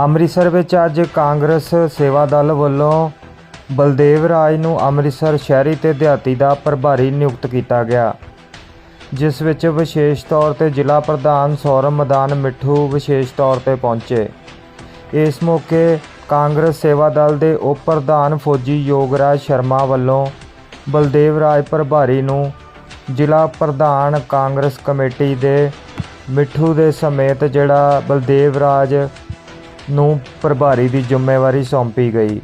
ਅੰਮ੍ਰਿਤਸਰ ਵਿੱਚ ਅੱਜ ਕਾਂਗਰਸ ਸੇਵਾ ਦਲ ਵੱਲੋਂ ਬਲਦੇਵ ਰਾਜ ਨੂੰ ਅੰਮ੍ਰਿਤਸਰ ਸ਼ਹਿਰੀ ਤੇ ਦਿਹਾਤੀ ਦਾ ਪ੍ਰਭਾਰੀ ਨਿਯੁਕਤ ਕੀਤਾ ਗਿਆ, ਜਿਸ ਵਿੱਚ ਵਿਸ਼ੇਸ਼ ਤੌਰ ਤੇ ਜ਼ਿਲ੍ਹਾ ਪ੍ਰਧਾਨ ਸੌਰਵ ਮਦਾਨ ਮਿੱਠੂ ਵਿਸ਼ੇਸ਼ ਤੌਰ ਤੇ ਪਹੁੰਚੇ। ਇਸ ਮੌਕੇ ਕਾਂਗਰਸ ਸੇਵਾ ਦਲ ਦੇ ਉਪ ਪ੍ਰਧਾਨ ਫੌਜੀ ਯੋਗਰਾਜ ਸ਼ਰਮਾ ਵੱਲੋਂ ਬਲਦੇਵ ਰਾਜ ਪ੍ਰਭਾਰੀ ਨੂੰ ਜ਼ਿਲ੍ਹਾ ਪ੍ਰਧਾਨ ਕਾਂਗਰਸ ਕਮੇਟੀ ਦੇ ਮਿੱਠੂ ਦੇ ਸਮੇਤ ਜਿਹੜਾ ਬਲਦੇਵ ਰਾਜ ਨੂੰ ਪ੍ਰਭਾਰੀ ਦੀ ਜ਼ਿੰਮੇਵਾਰੀ ਸੌਂਪੀ ਗਈ।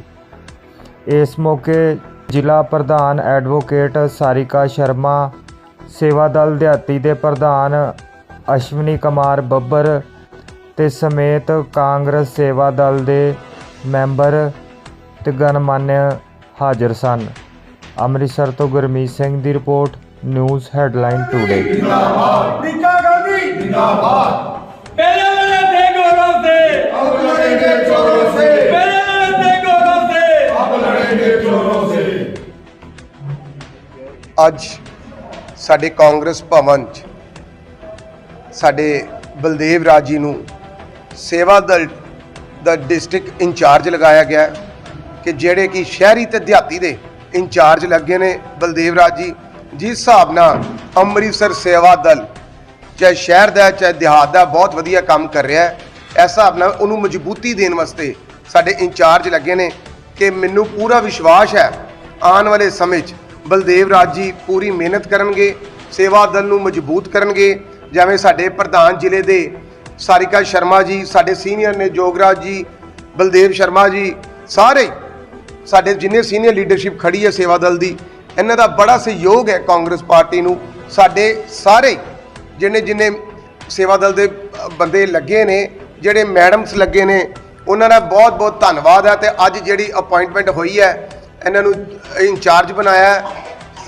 ਇਸ ਮੌਕੇ ਜ਼ਿਲ੍ਹਾ ਪ੍ਰਧਾਨ ਐਡਵੋਕੇਟ ਸਾਰਿਕਾ ਸ਼ਰਮਾ ਸੇਵਾ ਦਲ ਦਿਹਾਤੀ ਦੇ ਪ੍ਰਧਾਨ ਅਸ਼ਵਨੀ ਕੁਮਾਰ ਬੱਬਰ ਤੇ ਸਮੇਤ ਕਾਂਗਰਸ ਸੇਵਾ ਦਲ ਦੇ ਮੈਂਬਰ ਤੇ ਗਨਮਾਨਯ ਹਾਜ਼ਰ ਸਨ। ਅੰਮ੍ਰਿਤਸਰ ਤੋਂ ਗੁਰਮੀਤ ਸਿੰਘ ਦੀ ਰਿਪੋਰਟ ਨਿਊਜ਼ ਹੈਡਲਾਈਨ ਟੂਡੇ। लड़ेंगे चोरों से पहले वाले थे गौरव से अब लड़ेंगे चोरों से ਅੱਜ ਸਾਡੇ ਕਾਂਗਰਸ ਭਵਨ 'ਚ ਸਾਡੇ ਬਲਦੇਵ ਰਾਜ ਜੀ ਨੂੰ ਸੇਵਾ ਦਲ ਦਾ ਡਿਸਟ੍ਰਿਕਟ ਇੰਚਾਰਜ ਲਗਾਇਆ ਗਿਆ ਹੈ ਕਿ ਜਿਹੜੇ ਕਿ ਸ਼ਹਿਰੀ ਤੇ ਦਿਹਾਤੀ ਦੇ ਇੰਚਾਰਜ ਲੱਗੇ ਨੇ ਬਲਦੇਵ ਰਾਜ ਜੀ ਜਿਸ ਹਿਸਾਬ ਨਾਲ ਅੰਮ੍ਰਿਤਸਰ ਸੇਵਾ ਦਲ ਚਾਹੇ ਸ਼ਹਿਰ ਦਾ ਹੈ, ਚਾਹੇ ਦਿਹਾਤ ਦਾ ਬਹੁਤ ਵਧੀਆ ਕੰਮ ਕਰ ਰਿਹਾ ਹੈ ਇਸ ਹਿਸਾਬ ਨਾਲ ਉਹਨੂੰ ਮਜ਼ਬੂਤੀ ਦੇਣ ਵਾਸਤੇ ਸਾਡੇ ਇੰਚਾਰਜ ਲੱਗੇ ਨੇ ਕਿ ਮੈਨੂੰ ਪੂਰਾ ਵਿਸ਼ਵਾਸ ਹੈ, ਆਉਣ ਵਾਲੇ ਸਮੇਂ 'ਚ ਬਲਦੇਵ ਰਾਜ ਜੀ ਪੂਰੀ ਮਿਹਨਤ ਕਰਨਗੇ, ਸੇਵਾ ਦਲ ਨੂੰ ਮਜ਼ਬੂਤ ਕਰਨਗੇ, ਜਿਵੇਂ ਸਾਡੇ ਪ੍ਰਧਾਨ ਜ਼ਿਲ੍ਹੇ ਦੇ ਸਾਰਿਕਾ ਸ਼ਰਮਾ ਜੀ, ਸਾਡੇ ਸੀਨੀਅਰ ਨੇ ਜੋਗਰਾਜ ਜੀ, ਬਲਦੇਵ ਸ਼ਰਮਾ ਜੀ, ਸਾਰੇ ਸਾਡੇ ਜਿੰਨੇ ਸੀਨੀਅਰ ਲੀਡਰਸ਼ਿਪ ਖੜੀ ਹੈ ਸੇਵਾ ਦਲ ਦੀ, ਇਹਨਾਂ ਦਾ ਬੜਾ ਸਹਿਯੋਗ ਹੈ ਕਾਂਗਰਸ ਪਾਰਟੀ ਨੂੰ। ਸਾਡੇ ਸਾਰੇ ਜਿੰਨੇ ਜਿੰਨੇ ਸੇਵਾ ਦਲ ਦੇ ਬੰਦੇ ਲੱਗੇ ਨੇ ਜਿਹੜੇ ਮੈਡਮਸ ਲੱਗੇ ਨੇ, ਉਹਨਾਂ ਦਾ ਬਹੁਤ ਬਹੁਤ ਧੰਨਵਾਦ ਹੈ ਤੇ ਅੱਜ ਜਿਹੜੀ ਅਪਾਇੰਟਮੈਂਟ ਹੋਈ ਹੈ, ਇਹਨਾਂ ਨੂੰ ਇੰਚਾਰਜ ਬਣਾਇਆ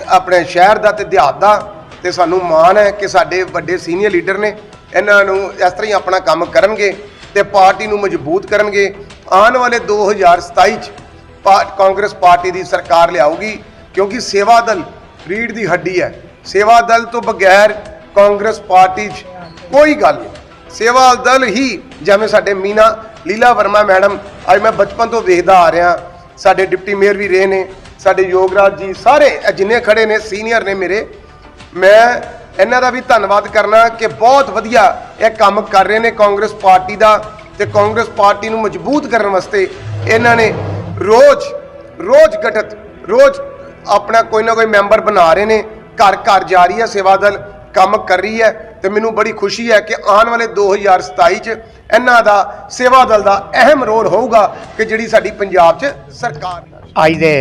ਆਪਣੇ ਸ਼ਹਿਰ ਦਾ ਤੇ ਦਿਹਾਤ ਦਾ, ਤੇ ਸਾਨੂੰ ਮਾਣ ਹੈ ਕਿ ਸਾਡੇ ਵੱਡੇ ਸੀਨੀਅਰ ਲੀਡਰ ਨੇ ਇਹਨਾਂ ਨੂੰ ਇਸ ਤਰ੍ਹਾਂ ਹੀ ਆਪਣਾ ਕੰਮ ਕਰਨਗੇ ਤੇ ਪਾਰਟੀ ਨੂੰ ਮਜ਼ਬੂਤ ਕਰਨਗੇ। ਆਉਣ ਵਾਲੇ 2027 ਚ ਪਾ- ਕਾਂਗਰਸ ਪਾਰਟੀ ਦੀ ਸਰਕਾਰ ਲਿਆਊਗੀ, ਕਿਉਂਕਿ ਸੇਵਾ ਦਲ ਰੀੜ ਦੀ ਹੱਡੀ ਹੈ। ਸੇਵਾ ਦਲ ਤੋਂ ਬਗੈਰ ਕਾਂਗਰਸ ਪਾਰਟੀ 'ਚ ਕੋਈ ਗੱਲ ਨਹੀਂ। ਸੇਵਾ ਦਲ ਹੀ ਜਿਵੇਂ ਸਾਡੇ ਮੀਨਾ ਲੀਲਾ ਵਰਮਾ ਮੈਡਮ, ਅੱਜ ਮੈਂ ਬਚਪਨ ਤੋਂ ਵੇਖਦਾ ਆ ਰਿਹਾ। ਸਾਡੇ ਡਿਪਟੀ ਮੇਅਰ ਵੀ ਰਹੇ ਨੇ, ਸਾਡੇ ਯੋਗਰਾਜ ਜੀ ਸਾਰੇ ਇਹ ਜਿੰਨੇ ਖੜੇ ਨੇ, ਸੀਨੀਅਰ ਨੇ ਮੇਰੇ। ਮੈਂ ਇਹਨਾਂ ਦਾ ਵੀ ਧੰਨਵਾਦ ਕਰਨਾ ਕਿ ਬਹੁਤ ਵਧੀਆ ਇਹ ਕੰਮ ਕਰ ਰਹੇ ਨੇ ਕਾਂਗਰਸ ਪਾਰਟੀ ਦਾ ਤੇ ਕਾਂਗਰਸ ਪਾਰਟੀ ਨੂੰ ਮਜ਼ਬੂਤ ਕਰਨ ਵਾਸਤੇ ਇਹਨਾਂ ਨੇ ਰੋਜ਼ ਰੋਜ਼ ਗਠਤ, ਰੋਜ਼ ਆਪਣਾ ਕੋਈ ਨਾ ਕੋਈ ਮੈਂਬਰ ਬਣਾ ਰਹੇ ਨੇ। ਘਰ ਘਰ ਜਾ ਰਹੀ ਹੈ ਸੇਵਾ ਦਲ। ਕੰਮ ਕਰ ਰਹੀ ਹੈ ਤੇ ਮੈਨੂੰ ਬੜੀ ਖੁਸ਼ੀ ਹੈ ਕਿ ਆਉਣ ਵਾਲੇ 2027 ਚ ਇਹਨਾਂ ਦਾ ਸੇਵਾ ਦਲ ਦਾ ਅਹਿਮ ਰੋਲ ਹੋਊਗਾ ਕਿ ਜਿਹੜੀ ਸਾਡੀ ਪੰਜਾਬ 'ਚ ਸਰਕਾਰ ਅੱਜ ਦੇ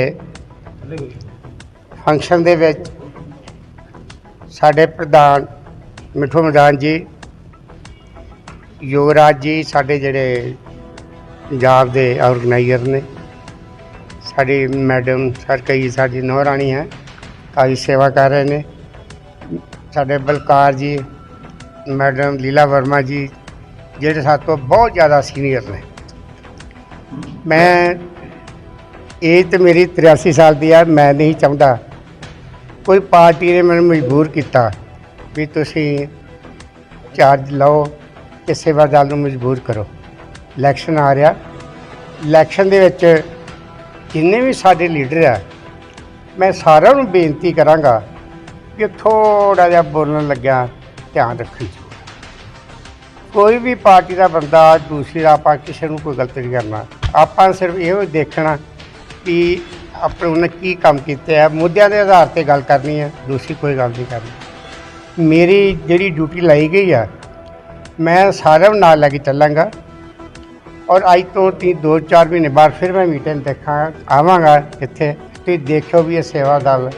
ਫੰਕਸ਼ਨ ਦੇ ਵਿੱਚ ਸਾਡੇ ਪ੍ਰਧਾਨ ਮਿੱਠੂ ਮੈਦਾਨ ਜੀ ਯੁਵਰਾਜ ਜੀ, ਸਾਡੇ ਜਿਹੜੇ ਪੰਜਾਬ ਦੇ ਆਰਗੇਨਾਈਜ਼ਰ ਨੇ, ਸਾਡੀ ਮੈਡਮ ਸਰ ਕਈ ਸਾਡੀ ਨੌ ਰਾਣੀ ਹੈ ਕਾਫੀ ਸੇਵਾ ਕਰ ਰਹੇ ਨੇ। ਸਾਡੇ ਬਲਕਾਰ ਜੀ, ਮੈਡਮ ਲੀਲਾ ਵਰਮਾ ਜੀ, ਜਿਹੜੇ ਸਾਡੇ ਤੋਂ ਬਹੁਤ ਜ਼ਿਆਦਾ ਸੀਨੀਅਰ ਨੇ। ਮੈਂ, ਇਹ ਤੇ ਮੇਰੀ 83 ਸਾਲ ਦੀ ਆ, ਮੈਂ ਨਹੀਂ ਚਾਹੁੰਦਾ। ਕੋਈ ਪਾਰਟੀ ਨੇ ਮੈਨੂੰ ਮਜਬੂਰ ਕੀਤਾ ਵੀ ਤੁਸੀਂ ਚਾਰਜ ਲਓ ਤੇ ਸੇਵਾ ਨੂੰ ਮਜਬੂਰ ਕਰੋ। ਇਲੈਕਸ਼ਨ ਆ ਰਿਹਾ। ਇਲੈਕਸ਼ਨ ਦੇ ਵਿੱਚ ਜਿੰਨੇ ਵੀ ਸਾਡੇ ਲੀਡਰ ਆ, ਮੈਂ ਸਾਰਿਆਂ ਨੂੰ ਬੇਨਤੀ ਕਰਾਂਗਾ ਕਿ ਥੋੜਾ ਜਿਹਾ ਬੋਲਣ ਲੱਗਿਆ ਧਿਆਨ ਰੱਖਣ ਕੋਈ ਵੀ ਪਾਰਟੀ ਦਾ ਬੰਦਾ ਦੂਸਰੀ ਆਪਾਂ ਕਿਸੇ ਨੂੰ ਕੋਈ ਗਲਤ ਨਹੀਂ ਕਰਨਾ। ਆਪਾਂ ਸਿਰਫ ਇਹੋ ਦੇਖਣਾ ਕਿ ਆਪਣੇ ਉਹਨੇ ਕੀ ਕੰਮ ਕੀਤੇ ਆ। ਮੁੱਦਿਆਂ ਦੇ ਆਧਾਰ ਤੇ ਗੱਲ ਕਰਨੀ ਹੈ ਦੂਸਰੀ ਕੋਈ ਗੱਲ ਨਹੀਂ ਕਰਨੀ। ਮੇਰੀ ਜਿਹੜੀ ਡਿਊਟੀ ਲਾਈ ਗਈ ਆ, ਮੈਂ ਸਾਰਿਆਂ ਨੂੰ ਨਾਲ ਲੈ ਕੇ ਚੱਲਾਂਗਾ। ਔਰ ਅੱਜ ਤੋਂ ਤੀ ਦੋ, ਚਾਰ ਮਹੀਨੇ ਬਾਅਦ ਫਿਰ ਮੈਂ ਮੀਟਿੰਗ ਦੇਖਾਂ, ਆਵਾਂਗਾ ਇੱਥੇ। ਤੁਸੀਂ ਦੇਖਿਓ ਵੀ ਇਹ ਸੇਵਾ ਦਲ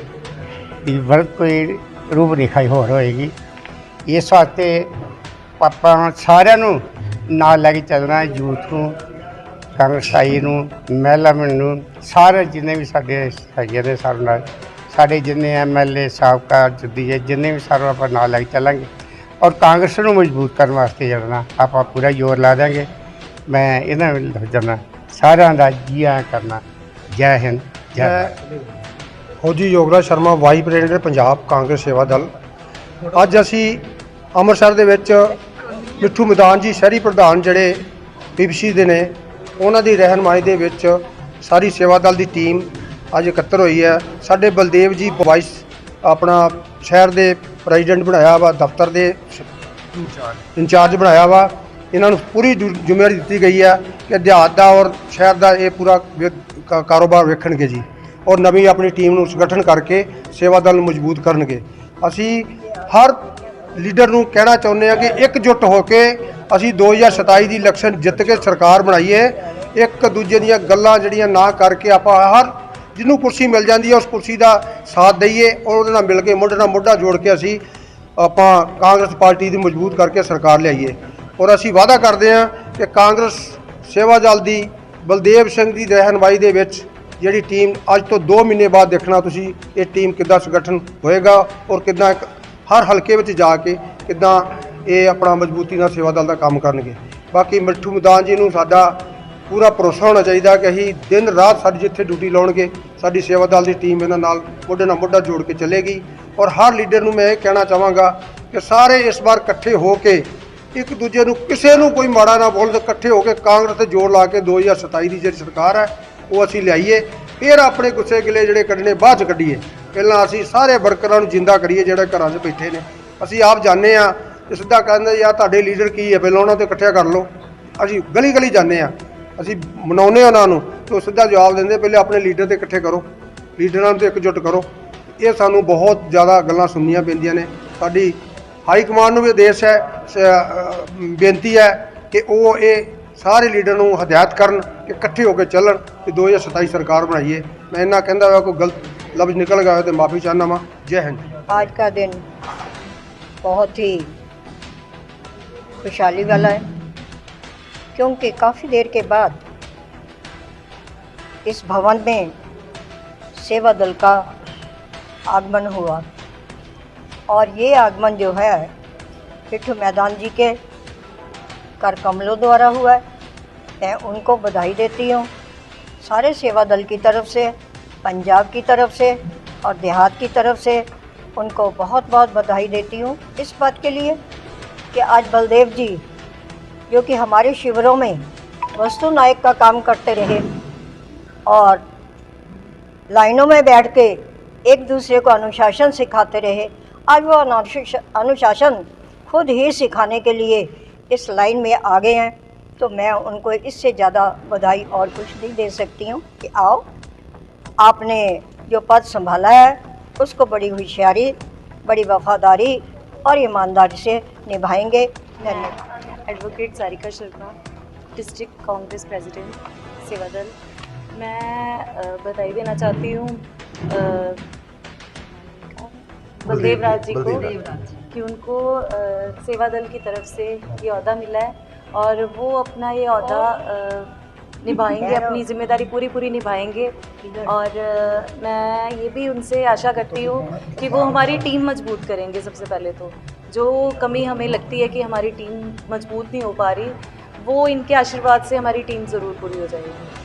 ਦੀ ਵਰਤ ਕੋਈ ਰੂਪ ਰੇਖਾ ਹੋਰ ਹੋਏਗੀ। ਇਸ ਵਾਸਤੇ ਆਪਾਂ ਸਾਰਿਆਂ ਨੂੰ ਨਾਲ ਲੈ ਕੇ ਚੱਲਣਾ ਯੂਥ ਨੂੰ ਕਾਂਗਰਸਾਈ ਨੂੰ, ਮਹਿਲਾ ਨੂੰ, ਸਾਰੇ ਜਿੰਨੇ ਵੀ ਸਾਡੇ ਹੈਗੇ ਨੇ ਸਾਡੇ ਨਾਲ, ਸਾਡੇ ਜਿੰਨੇ ਐਮਐਲਏ ਸਾਬਕਾ ਜੁੱਦੀ ਹੈ, ਜਿੰਨੇ ਵੀ ਸਾਰੇ ਆਪਾਂ ਨਾਲ ਲੈ ਕੇ ਚੱਲਾਂਗੇ। ਔਰ ਕਾਂਗਰਸ ਨੂੰ ਮਜ਼ਬੂਤ ਕਰਨ ਵਾਸਤੇ ਜਿਹੜਾ ਆਪਾਂ ਪੂਰਾ ਜ਼ੋਰ ਲਾ ਦਾਂਗੇ ਮੈਂ ਇਹਨਾਂ ਵਿੱਚ ਜਰਨਾ ਸਾਰਿਆਂ ਦਾ ਜੀ ਆਇਆਂ ਕਰਨਾ, ਜੈ ਹਿੰਦ, ਜੈ ਫੌਜੀ Yograj Sharma vice president Punjab Congress Seva Dal. ਅੱਜ ਅਸੀਂ ਅੰਮ੍ਰਿਤਸਰ ਦੇ ਵਿੱਚ ਮਿੱਠੂ ਮੈਦਾਨ ਜੀ, ਸ਼ਹਿਰੀ ਪ੍ਰਧਾਨ ਜਿਹੜੇ ਪੀਪੀਸੀ ਦੇ ਨੇ, ਉਹਨਾਂ ਦੀ ਰਹਿਨਮਾਈ ਦੇ ਵਿੱਚ ਸਾਰੀ ਸੇਵਾ ਦਲ ਦੀ ਟੀਮ ਅੱਜ ਇਕੱਤਰ ਹੋਈ ਹੈ। ਸਾਡੇ ਬਲਦੇਵ ਜੀ, ਵਾਈਸ ਆਪਣਾ ਸ਼ਹਿਰ ਦੇ ਪ੍ਰੈਜ਼ੀਡੈਂਟ ਬਣਾਇਆ ਵਾ, ਦਫ਼ਤਰ ਦੇ ਇੰਚਾਰਜ ਬਣਾਇਆ ਵਾ। ਇਹਨਾਂ ਨੂੰ ਪੂਰੀ ਜ਼ਿ- ਜ਼ਿੰਮੇਵਾਰੀ ਦਿੱਤੀ ਗਈ ਹੈ ਕਿ ਦਿਹਾਤ ਦਾ ਔਰ ਸ਼ਹਿਰ ਦਾ ਇਹ ਪੂਰਾ ਕਾਰੋਬਾਰ ਵੇਖਣਗੇ ਜੀ। ਔਰ ਨਵੀਂ ਆਪਣੀ ਟੀਮ ਨੂੰ ਸੰਗਠਨ ਕਰਕੇ ਸੇਵਾ ਦਲ ਨੂੰ ਮਜ਼ਬੂਤ ਕਰਨਗੇ। ਅਸੀਂ ਹਰ ਲੀਡਰ ਨੂੰ ਕਹਿਣਾ ਚਾਹੁੰਦੇ ਹਾਂ ਕਿ ਇਕਜੁੱਟ ਹੋ ਕੇ ਅਸੀਂ 2027 ਦੀ ਇਲੈਕਸ਼ਨ ਜਿੱਤ ਕੇ ਸਰਕਾਰ ਬਣਾਈਏ ਇੱਕ ਦੂਜੇ ਦੀਆਂ ਗੱਲਾਂ ਜਿਹੜੀਆਂ ਨਾ ਕਰਕੇ ਆਪਾਂ ਹਰ ਜਿਹਨੂੰ ਕੁਰਸੀ ਮਿਲ ਜਾਂਦੀ ਹੈ, ਉਸ ਕੁਰਸੀ ਦਾ ਸਾਥ ਦਈਏ ਔਰ ਉਹਦੇ ਨਾਲ ਮਿਲ ਕੇ ਮੋਢੇ ਨਾਲ ਮੋਢਾ ਜੋੜ ਕੇ ਅਸੀਂ ਆਪਾਂ ਕਾਂਗਰਸ ਪਾਰਟੀ ਦੀ ਮਜ਼ਬੂਤ ਕਰਕੇ ਸਰਕਾਰ ਲਿਆਈਏ। ਔਰ ਅਸੀਂ ਵਾਅਦਾ ਕਰਦੇ ਹਾਂ ਕਿ ਕਾਂਗਰਸ ਸੇਵਾ ਦਲ ਦੀ ਬਲਦੇਵ ਸਿੰਘ ਦੀ ਰਹਿਨਮਾਈ ਦੇ ਵਿੱਚ ਜਿਹੜੀ ਟੀਮ ਅੱਜ ਤੋਂ 2 ਮਹੀਨੇ ਬਾਅਦ ਦੇਖਣਾ ਤੁਸੀਂ, ਇਹ ਟੀਮ ਕਿੱਦਾਂ ਸੰਗਠਨ ਹੋਏਗਾ ਔਰ ਕਿੱਦਾਂ ਇੱਕ ਹਰ ਹਲਕੇ ਵਿੱਚ ਜਾ ਕੇ ਕਿੱਦਾਂ ਇਹ ਆਪਣਾ ਮਜ਼ਬੂਤੀ ਨਾਲ ਸੇਵਾ ਦਲ ਦਾ ਕੰਮ ਕਰਨਗੇ। ਬਾਕੀ ਮਿੱਠੂ ਮੈਦਾਨ ਜੀ ਨੂੰ ਸਾਡਾ ਪੂਰਾ ਭਰੋਸਾ ਹੋਣਾ ਚਾਹੀਦਾ ਕਿ ਅਸੀਂ ਦਿਨ ਰਾਤ ਸਾਡੀ ਜਿੱਥੇ ਡਿਊਟੀ ਲਾਉਣਗੇ, ਸਾਡੀ ਸੇਵਾ ਦਲ ਦੀ ਟੀਮ ਇਹਨਾਂ ਨਾਲ ਮੋਢੇ ਨਾਲ ਮੋਢਾ ਜੋੜ ਕੇ ਚੱਲੇਗੀ। ਔਰ ਹਰ ਲੀਡਰ ਨੂੰ ਮੈਂ ਇਹ ਕਹਿਣਾ ਚਾਹਾਂਗਾ ਕਿ ਸਾਰੇ ਇਸ ਵਾਰ ਇਕੱਠੇ ਹੋ ਕੇ ਇੱਕ ਦੂਜੇ ਨੂੰ ਕਿਸੇ ਨੂੰ ਕੋਈ ਮਾੜਾ ਨਾ ਬੋਲ ਤੇ ਇਕੱਠੇ ਹੋ ਕੇ ਕਾਂਗਰਸ ਤੇ ਜ਼ੋਰ ਲਾ ਕੇ 2027 ਦੀ ਜਿਹੜੀ ਸਰਕਾਰ ਹੈ ਉਹ ਅਸੀਂ ਲਿਆਈਏ, ਫਿਰ ਆਪਣੇ ਗੁੱਸੇ ਗਿਲੇ ਜਿਹੜੇ ਕੱਢਣੇ ਬਾਅਦ ਚ ਕੱਢੀਏ। ਪਹਿਲਾਂ ਅਸੀਂ ਸਾਰੇ ਵਰਕਰਾਂ ਨੂੰ ਜਿੰਦਾ ਕਰੀਏ ਜਿਹੜੇ ਘਰਾਂ 'ਚ ਬੈਠੇ ਨੇ। ਅਸੀਂ ਆਪ ਜਾਣਦੇ ਆ ਤੇ ਸਿੱਧਾ ਕਹਿੰਦੇ ਯਾਰ ਤੁਹਾਡੇ ਲੀਡਰ ਕੀ ਹੈ? ਪਹਿਲਾਂ ਉਹਨਾਂ ਤੇ ਇਕੱਠਿਆ ਕਰ ਲਓ। ਅਸੀਂ ਗਲੀ ਗਲੀ ਜਾਂਦੇ ਆ ਅਸੀਂ ਮਨਾਉਂਦੇ ਆ ਉਹਨਾਂ ਨੂੰ ਤੇ ਉਹ ਸਿੱਧਾ ਜਵਾਬ ਦਿੰਦੇ, ਪਹਿਲੇ ਆਪਣੇ ਲੀਡਰ ਤੇ ਇਕੱਠੇ ਕਰੋ। ਲੀਡਰਾਂ ਨੂੰ ਤੇ ਇਕਜੁੱਟ ਕਰੋ। ਇਹ ਸਾਨੂੰ ਬਹੁਤ ਜ਼ਿਆਦਾ ਗੱਲਾਂ ਸੁਣਨੀਆਂ ਪੈਂਦੀਆਂ ਨੇ। ਸਾਡੀ ਹਾਈ ਕਮਾਂਡ ਨੂੰ ਵੀ ਆਦੇਸ਼ ਹੈ ਬੇਨਤੀ ਹੈ ਕਿ ਉਹ ਇਹ ਸਾਰੇ ਲੀਡਰ ਨੂੰ ਹਦਾਇਤ ਕਰਨ ਕਿ ਇਕੱਠੇ ਹੋ ਕੇ ਚੱਲਣ ਤੇ 2027 ਸਰਕਾਰ ਬਣਾਈਏ ਮੈਂ ਇਹਨਾਂ ਕਹਿੰਦਾ ਹੋਇਆ ਕੋਈ ਗਲਤ ਲਫ਼ਜ਼ ਨਿਕਲ ਗਿਆ ਹੋਇਆ ਤੇ ਮਾਫੀ ਚਾਹੁੰਦਾ ਵਾਂ ਜੈ ਹਿੰਦ आज का दिन बहुत ही खुशहाली वाला है क्योंकि काफ़ी देर के बाद इस भवन में सेवा दल का आगमन हुआ और ये आगमन जो है पिट्ठू मैदान जी के कर कमलों द्वारा हुआ है। मैं उनको बधाई देती हूँ। सारे सेवा दल की तरफ़ से, पंजाब की तरफ़ से और देहात की तरफ़ से उनको बहुत बहुत बधाई देती हूँ। इस बात के लिए कि आज बलदेव जी, जो कि हमारे शिविरों में वस्तु नायक का काम करते रहे और लाइनों में बैठ के एक दूसरे को अनुशासन सिखाते रहे, आज वो अनुश- अनुशासन खुद ही सिखाने के लिए इस लाइन में आ गए हैं तो मैं उनको इससे ज़्यादा बधाई और कुछ नहीं दे सकती हूँ कि आओ आपने जो पद संभाला है उसको बड़ी होशियारी बड़ी वफादारी और ईमानदारी से निभाएँगे। धन्यवाद। Advocate Sarika Sharma district Congress president Seva Dal मैं बधाई देना चाहती हूँ बलदेव राज जी को। कि उनको सेवा दल की तरफ़ से ये अहदा मिला है और वो अपना ये अहदा निभाएँगे, अपनी ज़िम्मेदारी पूरी पूरी निभाएँगे। और मैं ये भी उनसे आशा करती हूँ कि वो हमारी टीम मज़बूत करेंगे सबसे पहले तो। जो कमी हमें लगती है कि हमारी टीम मज़बूत नहीं हो पा रही, वो इनके आशीर्वाद से हमारी टीम ज़रूर पूरी हो जाएगी।